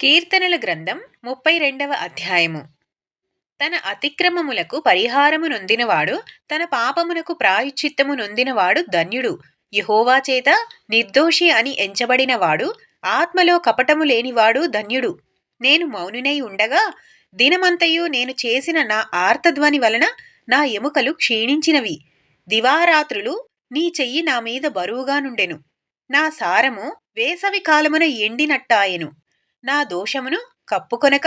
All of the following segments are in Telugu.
కీర్తనల గ్రంథం ముప్పై రెండవ అధ్యాయము. తన అతిక్రమములకు పరిహారము నొందినవాడు తన పాపమునకు ప్రాయశ్చిత్తము నొందినవాడు ధన్యుడు. యహోవా చేత నిర్దోషి అని ఎంచబడినవాడు ఆత్మలో కపటము లేనివాడు ధన్యుడు. నేను మౌనునై ఉండగా దినమంతయు నేను చేసిన నా ఆర్తధ్వని వలన నా ఎముకలు క్షీణించినవి. దివారాత్రులు నీ చెయ్యి నా మీద బరువుగా నుండెను. నా సారము వేసవి కాలమున ఎండినట్టాయెను. నా దోషమును కప్పుకొనక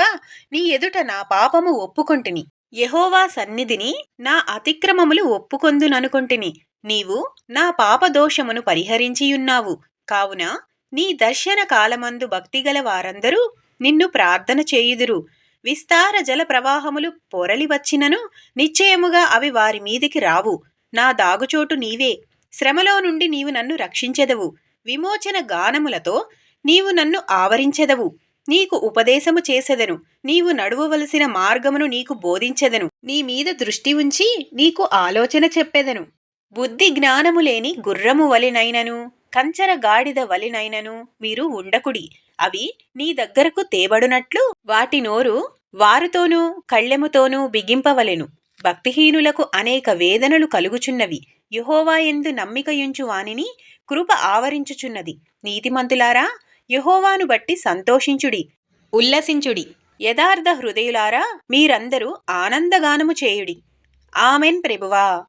నీ ఎదుట నా పాపము ఒప్పుకొంటిని. యహోవా సన్నిధిని నా అతిక్రమములు ఒప్పుకొందుననుకొంటిని. నీవు నా పాప దోషమును పరిహరించియున్నావు. కావున నీ దర్శన కాలమందు భక్తిగల వారందరూ నిన్ను ప్రార్థన చేయుదురు. విస్తార జల ప్రవాహములు పొరలి వచ్చినను నిశ్చయముగా అవి వారి మీదికి రావు. నా దాగుచోటు నీవే. శ్రమలో నుండి నీవు నన్ను రక్షించెదవు. విమోచన గానములతో నీవు నన్ను ఆవరించెదవు. నీకు ఉపదేశము చేసెదను. నీవు నడువవలసిన మార్గమును నీకు బోధించెదను. నీ మీద దృష్టి ఉంచి నీకు ఆలోచన చెప్పెదను. బుద్ధి జ్ఞానము లేని గుర్రము వలినైనను. కంచర గాడిద వలినైనను మీరు ఉండకుడి. అవి నీ దగ్గరకు తేబడునట్లు వాటి నోరు వారుతోనూ కళ్ళెముతోనూ బిగింపవలెను. భక్తిహీనులకు అనేక వేదనలు కలుగుచున్నవి. యహోవాయందు నమ్మికయుంచు వానిని కృప ఆవరించుచున్నది. నీతిమంతులారా యహోవాను బట్టి సంతోషించుడి. ఉల్లసించుడి. యథార్థ హృదయులారా మీరందరూ ఆనందగానము చేయుడి. ఆమెన్ ప్రభువా.